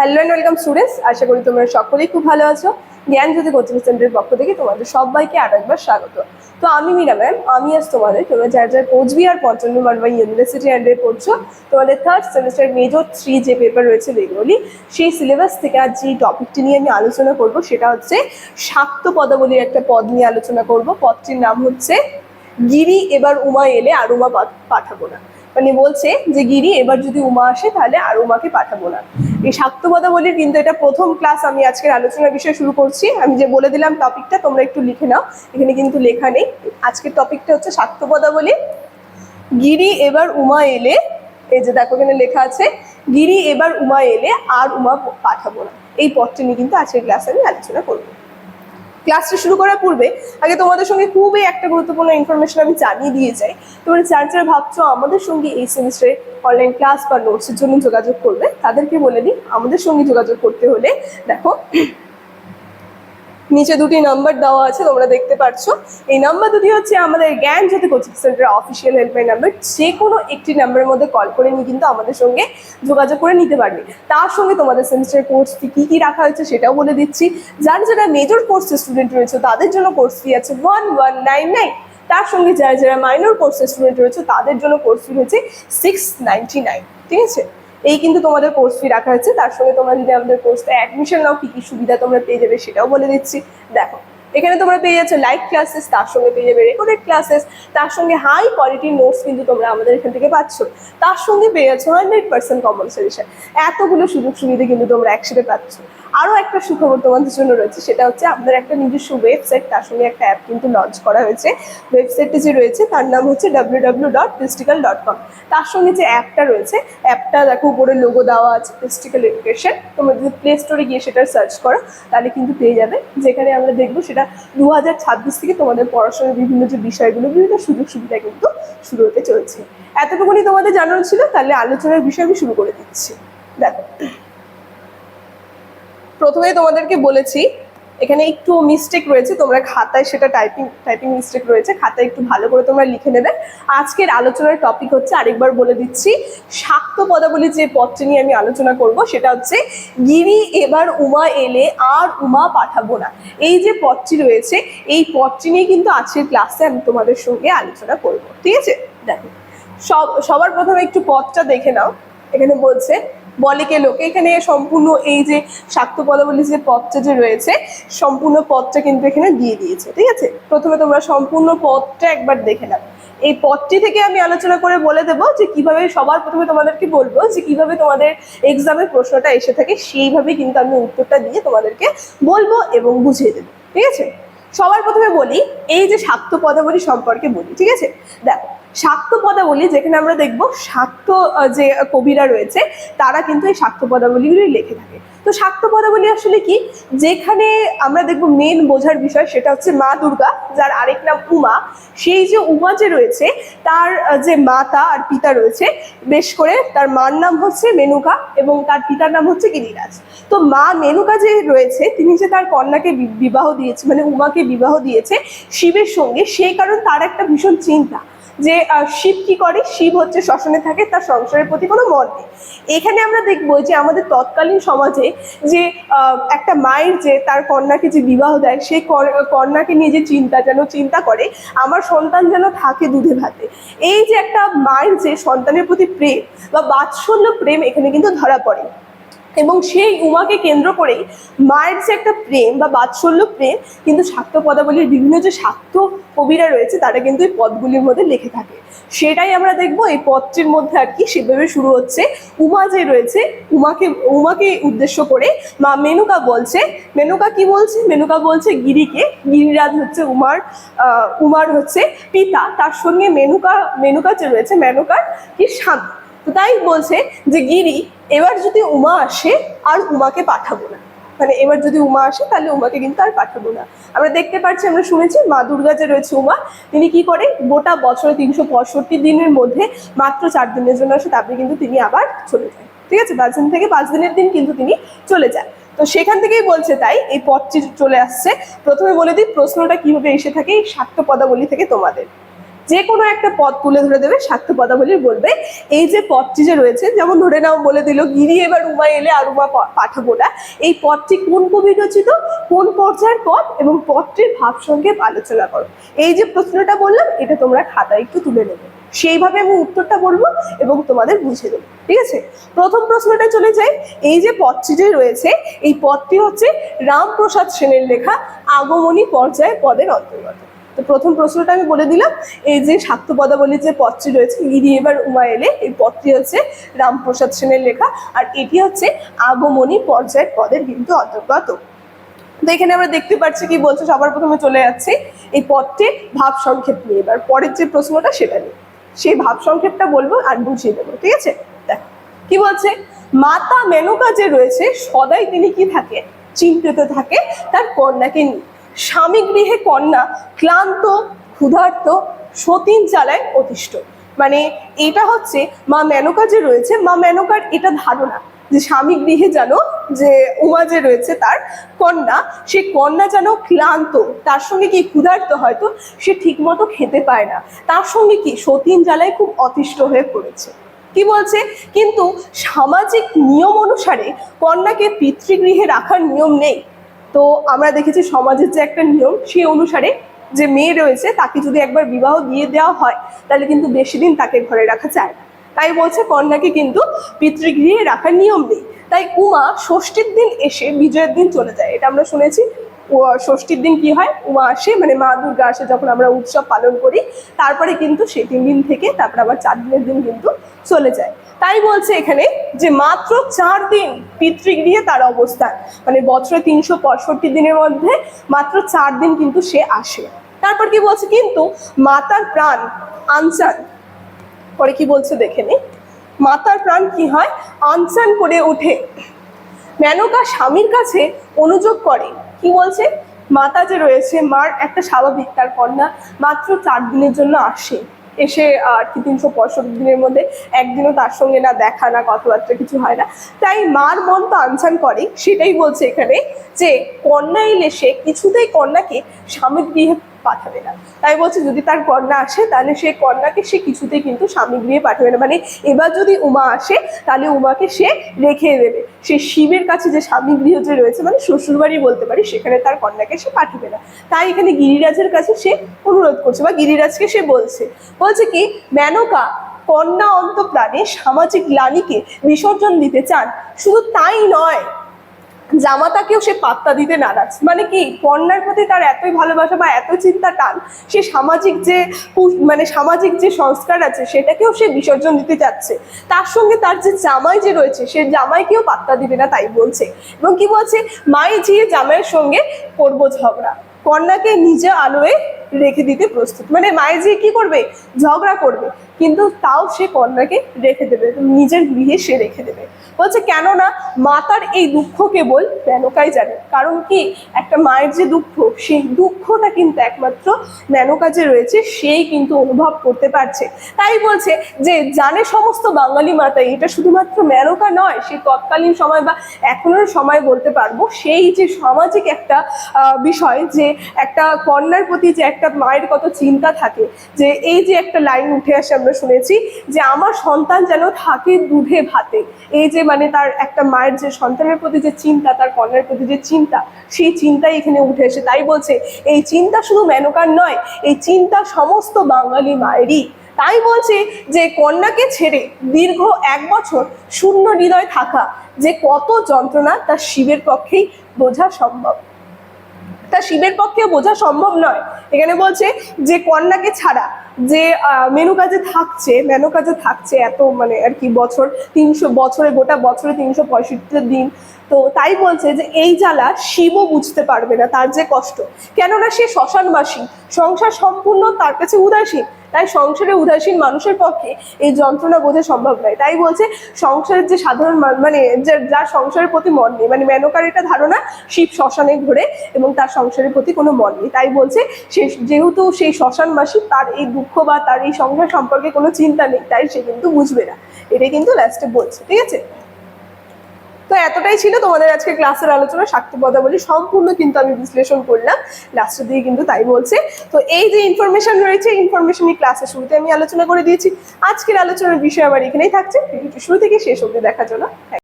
Hello and welcome students আশা করি তোমরা সকলেই খুব ভালো আছো। জ্ঞান জ্যোতি কোচিং সেন্টারের পক্ষ থেকে তোমাদের সবাইকে আরও একবার স্বাগত। তো আমি মীরা ম্যাম, আমি আজ তোমাদের, তোমরা যারা যারা কোচবিহার, পঞ্চম মানবাই ইউনিভার্সিটি আন্ডারে পড়ছো, তোমাদের থার্ড সেমিস্টার মেজর থ্রি যে পেপার রয়েছে বেঙ্গলি, সেই সিলেবাস থেকে আজ যে টপিকটি নিয়ে আমি আলোচনা করব, সেটা হচ্ছে শাক্ত পদাবলীর একটা পদ নিয়ে আলোচনা করব। পদটির নাম হচ্ছে, গিরি এবার উমা এলে আর উমা পাঠাবো না। মানে বলছে যে, গিরি, এবার যদি উমা আসে, তাহলে আর উমাকে পাঠাবো না। এই শাক্তপদাবলীর কিন্তু এটা প্রথম ক্লাস আমি আজকের আলোচনার বিষয় শুরু করছি। আমি যে বলে দিলাম টপিকটা তোমরা একটু লিখে নাও। এখানে কিন্তু লেখা নেই। আজকের টপিকটা হচ্ছে শাক্তপদাবলী গিরি, এবার উমা এলে, এই যে দেখো এখানে লেখা আছে, গিরি, এবার উমা এলে আর উমা পাঠাবো না। এই পদটি নিয়ে কিন্তু আজকের ক্লাসে আমি আলোচনা করব। ক্লাসটা শুরু করার পূর্বে আগে তোমাদের সঙ্গে খুবই একটা গুরুত্বপূর্ণ ইনফরমেশন আমি জানিয়ে দিয়ে যাই। তোমরা যার যারা ভাবছ আমাদের সঙ্গে এই সেমিস্টারে অনলাইন ক্লাস বা নোটসের জন্য যোগাযোগ করবে, তাদেরকে বলে দিই, আমাদের সঙ্গে যোগাযোগ করতে হলে দেখো নিচে দুটি নাম্বার দেওয়া আছে, তোমরা দেখতে পাচ্ছ এই নাম্বার দুটি হচ্ছে আমাদের জ্ঞান জ্যোতি কোচিং সেন্টারের অফিসিয়াল হেল্পলাইন নাম্বার যে কোনো একটি নাম্বারের মধ্যে কল করে নিয়ে কিন্তু আমাদের সঙ্গে যোগাযোগ করে নিতে পারবে। তার সঙ্গে তোমাদের সেমিস্টার কোর্স ফি কী কী রাখা হয়েছে সেটাও বলে দিচ্ছি। যারা যারা মেজর কোর্সের স্টুডেন্ট রয়েছে, তাদের জন্য কোর্স ফি আছে ওয়ান ওয়ান নাইন নাইন তার সঙ্গে যারা যারা মাইনর কোর্সের স্টুডেন্ট রয়েছে, তাদের জন্য কোর্স ফি হচ্ছে সিক্স নাইনটি নাইন ঠিক আছে? এই কিন্তু তোমাদের কোর্স ফি রাখা হয়েছে, তার সঙ্গে তোমরা যদি আমাদের কোর্সটা অ্যাডমিশন নাও, কী কী সুবিধা তোমরা পেয়ে যাবে সেটাও বলে দিচ্ছি। দেখো এখানে তোমরা পেয়ে যাচ্ছ লাইভ ক্লাসেস তার সঙ্গে পেয়ে যাবে রেকর্ডেড ক্লাসেস তার সঙ্গে হাই কোয়ালিটির নোটস কিন্তু তোমরা আমাদের এখান থেকে পাচ্ছ। তার সঙ্গে পেয়ে যাচ্ছ হান্ড্রেড পার্সেন্ট কমন সলিউশন এতগুলো সুযোগ সুবিধা কিন্তু তোমরা একসাথে পাচ্ছ। আরও একটা সুখবর তোমাদের জন্য রয়েছে, সেটা হচ্ছে আমাদের একটা নিজস্ব ওয়েবসাইট তার সঙ্গে একটা অ্যাপ কিন্তু লঞ্চ করা হয়েছে। ওয়েবসাইটটি যে রয়েছে, তার নাম হচ্ছে ডাব্লিউ ডট ডট কম তার সঙ্গে যে অ্যাপটা রয়েছে অ্যাপটা দেখো উপরে লোগো দেওয়া আছে ডিস্ট্রিক্যাল এডুকেশন তোমরা যদি প্লে স্টোরে গিয়ে সেটা সার্চ করো, তাহলে কিন্তু পেয়ে যাবে। যেখানে আমরা দেখব সেটা দু ছাব্বিশ থেকে তোমাদের পড়াশোনার বিভিন্ন যে বিষয়গুলো, বিভিন্ন সুযোগ সুবিধা কিন্তু শুরু হতে চলছে। এতটুকুনি তোমাদের জানানো ছিল, তাহলে আলোচনার বিষয় আমি শুরু করে দিচ্ছি। দেখো। প্রথমে তোমাদেরকে বলেছি এখানে একটু মিস্টেক রয়েছে, তোমরা খাতায় সেটা টাইপিং টাইপিং মিস্টেক রয়েছে, খাতায় একটু ভালো করে তোমরা লিখে নেবে। আজকের আলোচনার টপিক হচ্ছে, আরেকবার বলে দিচ্ছি, শাক্ত পদাবলী যে পদটি নিয়ে আমি আলোচনা করব, সেটা হচ্ছে, গিরি এবার উমা এলে আর উমা পাঠাবো না। এই যে পদটি রয়েছে, এই পদটি নিয়ে কিন্তু আজকের ক্লাসে আমি তোমাদের সঙ্গে আলোচনা করব, ঠিক আছে? দেখো, সব, সবার প্রথমে একটু পদটা দেখে নাও। এখানে বলছে বলে কে লোকে। এখানে সম্পূর্ণ এই যে শাক্ত পদাবলী যে পথটা যে রয়েছে, সম্পূর্ণ পথটা কিন্তু এখানে দিয়ে দিয়েছে, ঠিক আছে? প্রথমে তোমরা সম্পূর্ণ পথটা একবার দেখে নাও। এই পথটি থেকে আমি আলোচনা করে বলে দেবো যে কীভাবে সবার প্রথমে তোমাদেরকে বলব যে কীভাবে তোমাদের এক্সামের প্রশ্নটা এসে থাকে, সেইভাবে কিন্তু আমি উত্তরটা দিয়ে তোমাদেরকে বলব এবং বুঝিয়ে দেবো, ঠিক আছে? সবার প্রথমে বলি, এই যে শাক্ত পদাবলী সম্পর্কে বলি, ঠিক আছে? দেখো শাক্ত পদাবলী যেখানে আমরা দেখব শাক্ত যে কবিরা রয়েছে, তারা কিন্তু এই শাক্ত পদাবলীগুলি লিখে থাকে। তো শাক্ত পদাবলী আসলে কি? যেখানে আমরা দেখব মেন বোঝার বিষয় সেটা হচ্ছে মা দুর্গা, যার আরেক নাম উমা। সেই যে উমা যে রয়েছে, তার যে মাতা আর পিতা রয়েছে, বেশ করে তার মার নাম হচ্ছে মেনুকা এবং তার পিতার নাম হচ্ছে গিরিরাজ। তো মা মেনুকা যে রয়েছে, তিনি যে তার কন্যাকে বিবাহ দিয়েছে মানে উমাকে বিবাহ দিয়েছে শিবের সঙ্গে, সেই কারণ তার একটা ভীষণ চিন্তা। যে শিব কি করে? শিব হচ্ছে শ্মশানে থাকে, তার সংসারের প্রতি কোনো মন নেই। এখানে আমরা দেখব যে, আমাদের তৎকালীন সমাজে যে একটা মায়ের যে, তার কন্যাকে যে বিবাহ দেয় সেই কন্যাকে নিয়ে যে চিন্তা যেন চিন্তা করে, আমার সন্তান যেন থাকে দুধে ভাতে। এই যে একটা মায়ের যে সন্তানের প্রতি প্রেম বা বাৎসল্য প্রেম এখানে কিন্তু ধরা পড়ে। এবং সেই উমাকে কেন্দ্র করেই মায়ের যে একটা প্রেম বা বাৎসল্য প্রেম, কিন্তু শাক্ত পদাবলীর বিভিন্ন যে শাক্ত কবিরা রয়েছে, তারা কিন্তু এই পদগুলির মধ্যে লিখে থাকে। সেটাই আমরা দেখব এই পদটির মধ্যে আর কি সেভাবে শুরু হচ্ছে। উমা যে রয়েছে, উমাকে উমাকে উদ্দেশ্য করে মা মেনুকা বলছে। মেনুকা কি বলছে? মেনুকা বলছে গিরিকে। গিরিরাজ হচ্ছে উমার উমার হচ্ছে পিতা। তার সঙ্গে মেনুকা মেনুকা যে রয়েছে, মেনুকার কি স্বামী। তো তাই বলছে যে, গিরি, এবার যদি উমা আসে, আর উমাকে পাঠাবো না। মানে এবার যদি উমা আসে, তাহলে উমাকে কিন্তু আর পাঠাবো না। আমরা দেখতে পাচ্ছি, আমরা শুনেছি মা দুর্গা যে রয়েছে উমা, তিনি কি করে? গোটা বছরে তিনশো পঁয়ষট্টি দিনের মধ্যে মাত্র চার দিনের জন্য আসে, তারপরে কিন্তু তিনি আবার চলে যায়। ঠিক আছে? পাঁচ দিন থেকে পাঁচ দিনের দিন কিন্তু তিনি চলে যায়। তো সেখান থেকেই বলছে তাই, এই পথটি চলে আসছে। প্রথমে বলে দিই, প্রশ্নটা কীভাবে এসে থাকে, এই শাক্ত পদাবলী থেকে তোমাদের। যে কোনো একটা পদ তুলে ধরে দেবে স্বার্থ পদাবলী বলবে। এই যে পদটি যে রয়েছে, যেমন ধরে নাও বলে দিল, গিরি এবার উমা এলে আর উমা পাঠাবো না এই পদটি কোন কবি রচিত? কোন পর্যায়ের পদ এবং পদটির ভাব সংক্ষেপ আলোচনা করো। এই যে প্রশ্নটা বললাম, এটা তোমরা খাতায় একটু তুলে নেবে। সেইভাবে আমি উত্তরটা বলব এবং তোমাদের বুঝে দেবো। ঠিক আছে? প্রথম প্রশ্নটা চলে যাই। এই যে পদটি যে রয়েছে, এই পদটি হচ্ছে রামপ্রসাদ সেনের লেখা আগমনী পর্যায়ে পদের অন্তর্গত। তো প্রথম প্রশ্নটা আমি বলে দিলাম, এই যে স্বার্থ পদাবলীর যে পদটি রয়েছে গিরি এবার উমা এলে এই পদটি হচ্ছে রামপ্রসাদ সেনের লেখা, আর এটি হচ্ছে আগমনী পর্যায়ের পদের কিন্তু অন্তর্গত। তো এখানে আমরা দেখতে পাচ্ছি কি বলছে, সবার প্রথমে চলে যাচ্ছে, এই পদটি ভাব সংক্ষেপ নিয়ে, এবার পরের যে প্রশ্নটা সেটা নিয়ে। সেই ভাব সংক্ষেপটা বলব আর বুঝিয়ে দেবো, ঠিক আছে? দেখো, কি বলছে? মাতা মেনকা যে রয়েছে, সদাই তিনি কি থাকে? চিন্তিত থাকে, তার কন্যাকে নিয়ে। স্বামী গৃহে কন্যা, ক্লান্ত, ক্ষুধার্ত, সতীন চালায় অতিষ্ঠ। মানে এটা হচ্ছে মা মেনকা যে রয়েছে, মা মেনকার এটা ধারণা যে স্বামী গৃহে যেন যে উমা যে রয়েছে তার কন্যা, সে কন্যা যেন ক্লান্ত, তার সঙ্গে কি ক্ষুধার্ত হয়তো সে ঠিকমতো খেতে পায় না। তার সঙ্গে কি সতীন জ্বালায় খুব অতিষ্ঠ হয়ে পড়েছে। কি বলছে? কিন্তু সামাজিক নিয়ম অনুসারে কন্যাকে পিতৃগৃহে রাখার নিয়ম নেই। তো আমরা দেখেছি সমাজের যে একটা নিয়ম, সেই অনুসারে যে মেয়ে রয়েছে তাকে যদি একবার বিবাহ দিয়ে দেওয়া হয়, তাহলে কিন্তু বেশি দিন তাকে ঘরে রাখা যায় না। তাই বলছে কন্যাকে কিন্তু পিতৃগৃহে রাখার নিয়ম নেই। তাই উমা ষষ্ঠীর দিন এসে বিজয়ের দিন চলে যায়। এটা আমরা শুনেছি ষষ্ঠীর দিন কি হয়? উমা আসে মানে মা দুর্গা আসে যখন আমরা উৎসব পালন করি, তারপরে কিন্তু সেই তিন দিন থেকে তারপরে আবার চার দিনের দিন কিন্তু চলে যায়। তাই বলছে এখানে যে মাত্র চার দিন পিতৃগৃহে তার অবস্থান। মানে বছরে তিনশো পঁয়ষট্টি দিনের মধ্যে মাত্র চার দিন কিন্তু সে আসে। তারপর কি বলছে কিন্তু, মাতার প্রাণ আনচান পরে কি বলছে দেখে নি? মাতার প্রাণ কি হয়? আনচান করে ওঠে। মেনকা স্বামীর কাছে অনুযোগ করে কি বলছে? মাতা যে রয়েছে, মার একটা স্বাভাবিক, তার কন্যা মাত্র চার দিনের জন্য আসে। এসে আর কি তিনশো পঁয়ষট্টি দিনের মধ্যে একদিনও তার সঙ্গে না দেখা, না কথাবার্তা কিছু হয় না। তাই মার মন তো আনসান করে, সেটাই বলছে এখানে যে কন্যা এলে সে কিছুতেই কন্যাকে স্বামীর গৃহে পাঠাবে না। তাই বলছে, যদি তার কন্যা আসে, তাহলে সেই কন্যাকে সে কিছুতেই কিন্তু স্বামী গৃহে পাঠাবে না। মানে এবার যদি উমা আসে, তাহলে উমাকে সে রেখে দেবে। সে শিবের কাছে যে স্বামী গৃহ যে রয়েছে মানে শ্বশুরবাড়ি বলতে পারি, সেখানে তার কন্যাকে সে পাঠাবে না। তাই এখানে গিরিরাজের কাছে সে অনুরোধ করছে, বা গিরিরাজকে সে বলছে বলছে কি, মেনকা, কন্যা অন্তপ্রাণে সামাজিক গ্লানিকে বিসর্জন দিতে চান। শুধু তাই নয় জামাতাকেও সে পাত্তা দিতে নারাজ। মানে কি, কন্যার প্রতি তার এতই ভালোবাসা বা এত চিন্তা টান, সে সামাজিক যে মানে সামাজিক যে সংস্কার আছে, সেটাকেও সে বিসর্জন দিতে যাচ্ছে। তার সঙ্গে তার যে জামাই যে রয়েছে, সে জামাইকেও পাত্তা দিবে না, তাই বলছে। এবং কি বলছে? মাই ঝিয়ে জামাইয়ের সঙ্গে করব ঝগড়া। কন্যাকে নিজে আলোয় রেখে দিতে প্রস্তুত। মানে মায়ের যে কি করবে? ঝগড়া করবে। কিন্তু তাও সে কন্যাকে রেখে দেবে। নিজের গৃহে সে রেখে দেবে। বলছে, কেননা মাতার এই দুঃখ কেবল মেনকাই জানে। কারণ কি? একটা মায়ের যে দুঃখ, সেই দুঃখটা কিন্তু একমাত্র মেনকা যে রয়েছে, সেই কিন্তু অনুভব করতে পারছে। তাই বলছে যে, জানে সমস্ত বাঙালি মাতা এটা শুধুমাত্র মেনকা নয় সেই তৎকালীন সময় বা এখনের সময় বলতে পারব, সেই যে সামাজিক একটা বিষয় যে একটা কন্যার প্রতি যে একটা মায়ের কত চিন্তা থাকে যে এই যে একটা লাইন উঠে আসে আমরা শুনেছি যে আমার সন্তান যেন থাকে দুধে ভাতে। এই যে মানে তার একটা মায়ের যে সন্তানের প্রতি যে চিন্তা, তার কন্যার প্রতি যে চিন্তা, সেই চিন্তাই এখানে উঠে এসে তাই বলছে, এই চিন্তা শুধু মেনকার নয়, এই চিন্তা সমস্ত বাঙালি মায়েরই। তাই বলছে যে কন্যাকে ছেড়ে দীর্ঘ এক বছর শূন্য হৃদয় থাকা যে কত যন্ত্রণা তার শিবের পক্ষেই বোঝা সম্ভব। তা শিবের পক্ষে বোঝা সম্ভব নয়। এখানে বলছে যে কন্যাকে ছাড়া যে মেনু যে থাকছে, মেনু কাজে থাকছে এত মানে আর কি বছর, তিনশো বছরে, গোটা বছরে তিনশো পঁয়ষট্টি দিন তো তাই বলছে যে এই জ্বালা শিবও বুঝতে পারবে না, তার যে কষ্ট। কেননা সে শ্মশানবাসী, সংসার সম্পূর্ণ তার কাছে উদাসীন। তাই সংসারে উদাসীন মানুষের পক্ষে এই যন্ত্রণা বোঝা সম্ভব নয়। তাই বলছে, সংসারের যে সাধারণ মানে যার সংসারের প্রতি মন নেই মানে মেনকার এটা ধারণা, শিব শ্মশানে ঘুরে এবং তার সংসারের প্রতি কোনো মন নেই। তাই বলছে, সে যেহেতু সেই শ্মশানবাসী, তার এই দুঃখ বা তার এই সংসার সম্পর্কে কোনো চিন্তা নেই, তাই সে কিন্তু বুঝবে না। এটাই কিন্তু লাস্টে বলছে, ঠিক আছে? তো এতটাই ছিল তোমাদের আজকে ক্লাসের আলোচনা স্বার্থ পদাবলী সম্পূর্ণ কিন্তু আমি বিশ্লেষণ করলাম। লাস্টের দিকে কিন্তু তাই বলছে। তো এই যে ইনফরমেশন রয়েছে এই ক্লাসের শুরুতে আমি আলোচনা করে দিয়েছি। আজকের আলোচনার বিষয় আবার এখানেই থাকছে। শুরু থেকে শেষ অবধি দেখার জন্য।